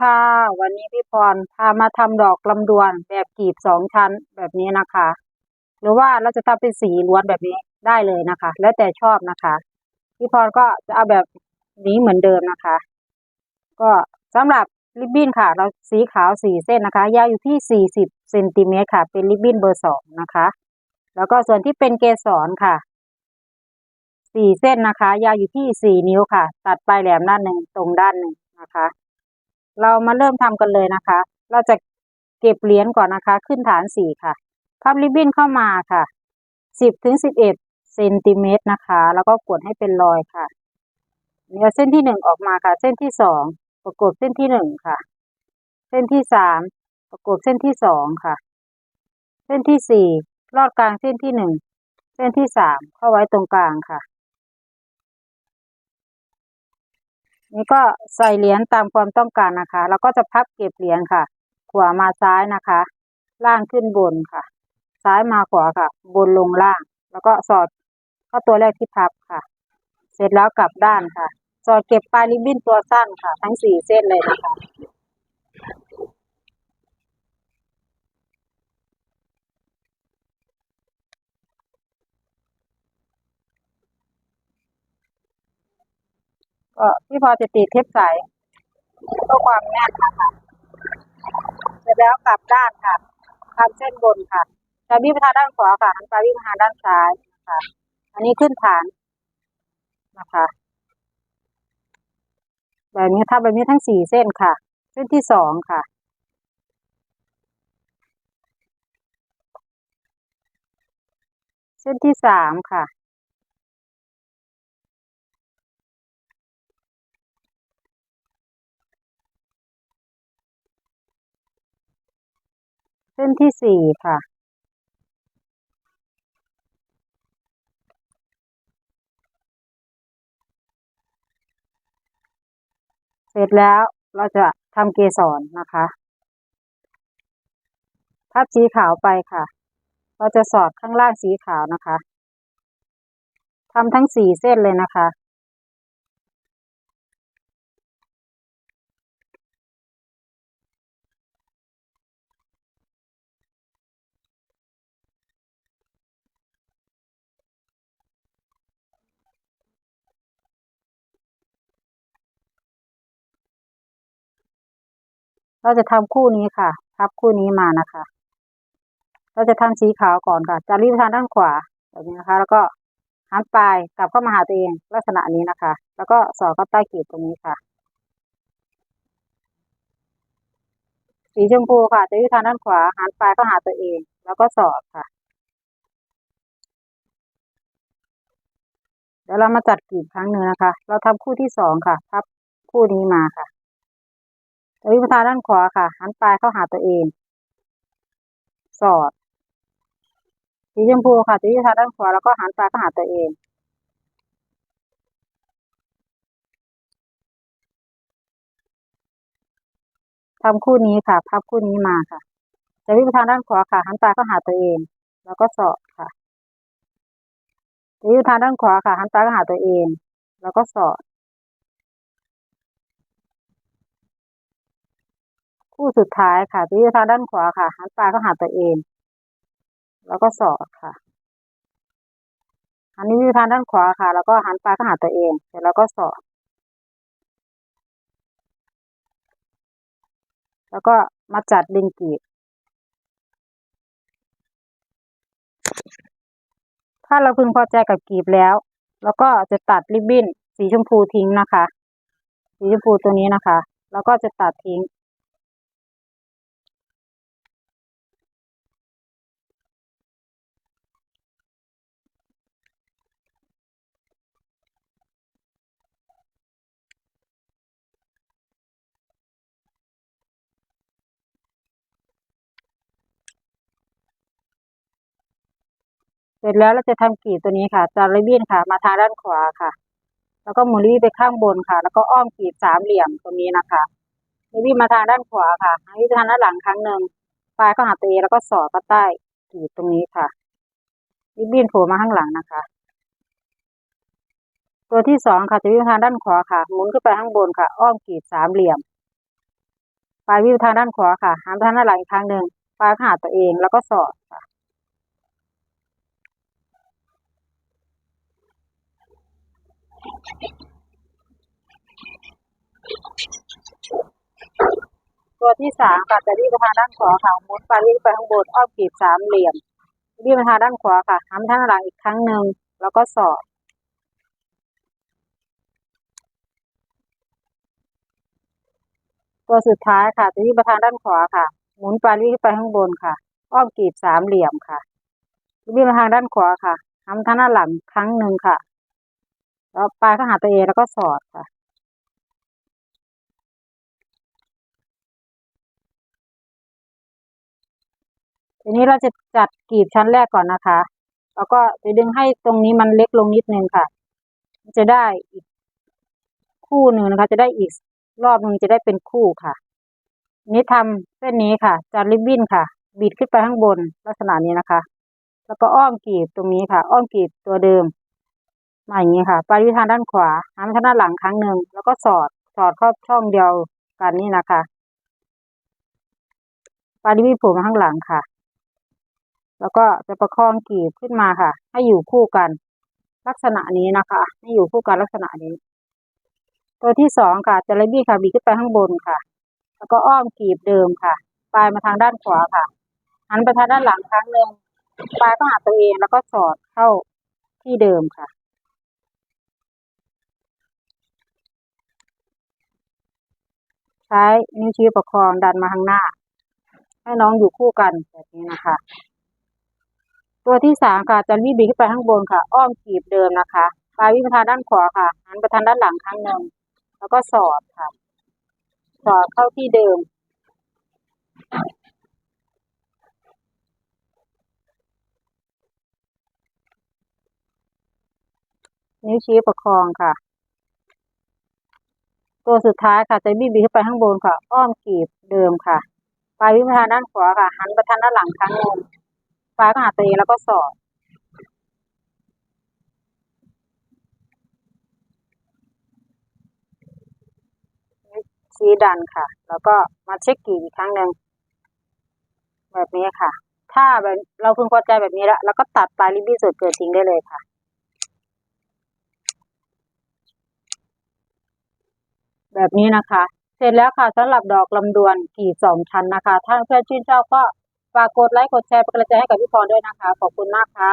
ค่ะ วันนี้พี่พรพามาทำดอกลำดวนแบบกีบสองชั้นแบบนี้นะคะ หรือว่าเราจะทำเป็นสีล้วนแบบนี้ได้เลยนะคะ แล้วแต่ชอบนะคะ พี่พรก็จะเอาแบบนี้เหมือนเดิมนะคะ ก็สำหรับริบบิ้นค่ะ เราสีขาวสี่เส้นนะคะ ยาวอยู่ที่สี่สิบเซนติเมตรค่ะ เป็นริบบิ้นเบอร์สองนะคะ แล้วก็ส่วนที่เป็นเกสรค่ะสี่เส้นนะคะ ยาวอยู่ที่สี่นิ้วค่ะ ตัดปลายแหลมด้านหนึ่งตรงด้านหนึ่งนะคะ เรามาเริ่มทำกันเลยนะคะ เราจะเก็บเหรียญก่อนนะคะ ขึ้นฐานสี่ค่ะพับริบบิ้นเข้ามาค่ะสิบถึงสิบเอ็ดเซนติเมตรนะคะ แล้วก็กดให้เป็นรอยค่ะเนี่ยเส้นที่หนึ่งออกมาค่ะ เส้นที่สองประกบเส้นที่หนึ่งค่ะ เส้นที่สามประกบเส้นที่สองค่ะ เส้นที่สี่ลอดกลางเส้นที่หนึ่งเส้นที่สามเข้าไว้ตรงกลางค่ะ นี่ก็ใส่เหรียญตามความต้องการนะคะ แล้วก็จะพับเก็บเหรียญค่ะขวามาซ้ายนะคะ ล่างขึ้นบนค่ะ ซ้ายมาขวาค่ะ บนลงล่าง แล้วก็สอดเข้าตัวแรกที่พับค่ะ เสร็จแล้วกลับด้านค่ะ สอดเก็บปลายริบบิ้นตัวสั้นค่ะ ทั้งสี่เส้นเลยนะคะ ก็พี่พอจะติดเทปใสเพื่อความแน่นนะคะเสร็จแล้วกลับด้านค่ะทำเส้นบนค่ะจะวิ่งไปทางด้านขวาค่ะหันไปวิ่งไปทางด้านซ้ายนะคะอันนี้ขึ้นฐานนะคะแบบนี้ทำแบบนี้ทั้งสี่เส้นค่ะ เส้นที่สองค่ะเส้นที่สามค่ะ ส้นที่สี่ค่ะ เสร็จแล้วเราจะทำเกสรนะคะทับสีขาวไปค่ะ เราจะสอดข้างล่างสีขาวนะคะทำทั้งสี่เส้นเลยนะคะ เราจะทำคู่นี้ค่ะ พับคู่นี้มานะคะ เราจะทำสีขาวก่อนค่ะ จะรีบทางด้านขวาแบบนี้นะคะ แล้วก็หันปลายกลับเข้ามาหาตัวเองลักษณะนี้นะคะ แล้วก็สอดเข้าใต้กีบตรงนี้ค่ะ สีชมพูค่ะ จะอยู่ทางด้านขวาหันปลายเข้าหาตัวเอง แล้วก็สอดค่ะเดี๋ยวเรามาจัดกีบครั้งหนึ่งนะคะ เราทำคู่ที่สองค่ะ พับคู่นี้มาค่ะ จะวิ่งไปทางด้านขวาค่ะ หันปลายเข้าหาตัวเอง สอด สีชมพูค่ะจะวิ่งทางด้านขวาแล้วก็หันปลายเข้าหาตัวเอง ทำคู่นี้ค่ะ พับคู่นี้มาค่ะ จะวิ่งไปทางด้านขวาค่ะ หันปลายเข้าหาตัวเอง แล้วก็สอดค่ะจะวิ่งไปทางด้านขวาค่ะ หันปลายเข้าหาตัวเอง แล้วก็สอด คู่สุดท้ายค่ะจะวิ่งไปทาด้านขวาค่ะ หันปลายเข้าหาตัวเอง แล้วก็สอดค่ะ อันนี้วิ่งไปทางด้านขวาค่ะ แล้วก็หันปลายเข้าหาตัวเองเสร็จแล้วก็สอด แล้วก็มาจัดดึงกีบถ้าเราพึงพอใจกับกีบแล้ว แล้วก็จะตัดริบบิ้นสีชมพูทิ้งนะคะ สีชมพูตัวนี้นะคะ แล้วก็จะตัดทิ้ง เสร็จแล้วเราจะทำกรีบตัวนี้ค่ะจะริบบิ้นค่ะ มาทางด้านขวาค่ะ แล้วก็หมุนริบบิ้นไปข้างบนค่ะ แล้วก็อ้อมกีบสามเหลี่ยมตรงนี้นะคะริบบิ้นมาทางด้านขวาค่ะริบบิ้นทางด้านหลังครั้งหนึ่งปลายเข้าหาตัวเองแล้วก็สอดเข้าใต้กีบตรงนี้ค่ะริบบิ้นโผล่มาข้างหลังนะคะ ตัวที่สองค่ะจะวิ่งทางด้านขวาค่ะ หมุนขึ้นไปข้างบนค่ะ อ้อมกีบสามเหลี่ยมปลายวิ่งไปทางด้านขวาค่ะหันไปทางด้านหลังอีกครั้งหนึ่งปลายก็หาตัวเองแล้วก็สอดค่ะ ตัวที่สามค่ะจะวิ่งไปทางด้านขวาค่ะหมุนปลายวิ่ไปข้างบนอ้อมกรีบสามเหลี่ยมวิ่งไปทางด้านขวาค่ะหันทางด้าหลังอีกครั้งหนึ่งแล้วก็สอดตัวสุดท้ายค่ะจะวิ่งไปทางด้านขวาค่ะ หมุนปลายวิ่ไปข้างบนค่ะ อ้อมกรีบสามเหลี่ยมค่ะวิ่งไปทางด้านขวาค่ะหันไปทางด้าหลังครั้งหนึ่งค่ะ แล้วปลายก็หาตัวเองแล้วก็สอดค่ะ ทีนี้เราจะจัดกรีบชั้นแรกก่อนนะคะ แล้วก็จะดึงให้ตรงนี้มันเล็กลงนิดนึงค่ะ จะได้อีกคู่หนึ่งนะคะ จะได้อีกรอบหนึ่งจะได้เป็นคู่ค่ะ นี้ทำเส้นนี้ค่ะจัดริบบิ้นค่ะบิดขึ้นไปข้างบนลักษณะนี้นะคะ แล้วก็อ้อมกรีบตรงนี้ค่ะ อ้อมกรีบตัวเดิมมาอย่างนี้ค่ะไปที่ทางด้านขวาหันไปทางด้านหลังครั้งหนึ่งแล้วก็สอดสอดเข้าช่องเดียวกันนี่นะคะปลายริบผล่มาข้างหลังค่ะ แล้วก็จะประคองกรีบขึ้นมาค่ะ ให้อยู่คู่กัน ลักษณะนี้นะคะ ให้อยู่คู่กันลักษณะนี้ ตัวที่สองค่ะจะระบี้ค่ะบีขึ้นไปข้างบนค่ะ แล้วก็อ้อมกรีบเดิมค่ะ ปลายมาทางด้านขวาค่ะหันไปทางด้านหลังครั้งหนึ่งปลายก็หาตัวเองแล้วก็สอดเข้าที่เดิมค่ะใช้นิ้วชี้ประคองดันมาข้างหน้า ให้น้องอยู่คู่กันแบบนี้นะคะ ตัวที่สามค่ะจะรีบบีขึ้นไปข้างบนค่ะ อ้อมกีบเดิมนะคะปลายวิปทางด้านขวาค่ะหันไปทางด้านหลังครั้งหนึ่งแล้วก็สอดค่ะ สอดเข้าที่เดิม นิ้วชี้ประคองค่ะ ตัวสุดท้ายค่ะจะบีบบีขึ้นไปข้างบนค่ะ อ้อมกีบเดิมค่ะปลายวิปทางด้านขวาค่ะหันไปทางด้านหลังครั้งหนึ่ง ปลาก็หาตัวเองแล้วก็สอดชี้ดันค่ะ แล้วก็มาเช็คกรีบอีกครั้งหนึ่งแบบนี้ค่ะ ถ้าแบบเราพึงพอใจแบบนี้แล้วเราก็ตัดปลายริบบิ้นส่วนเกิดทิ้งได้เลยค่ะแบบนี้นะคะ เสร็จแล้วค่ะสำหรับดอกลำดวนกรีบสองชั้นนะคะ ถ้าเพื่อนชื่นชอบก็ ฝากกดไลค์กดแชร์เป็นกำลังใจให้กับพี่พรด้วยนะคะ ขอบคุณมากค่ะ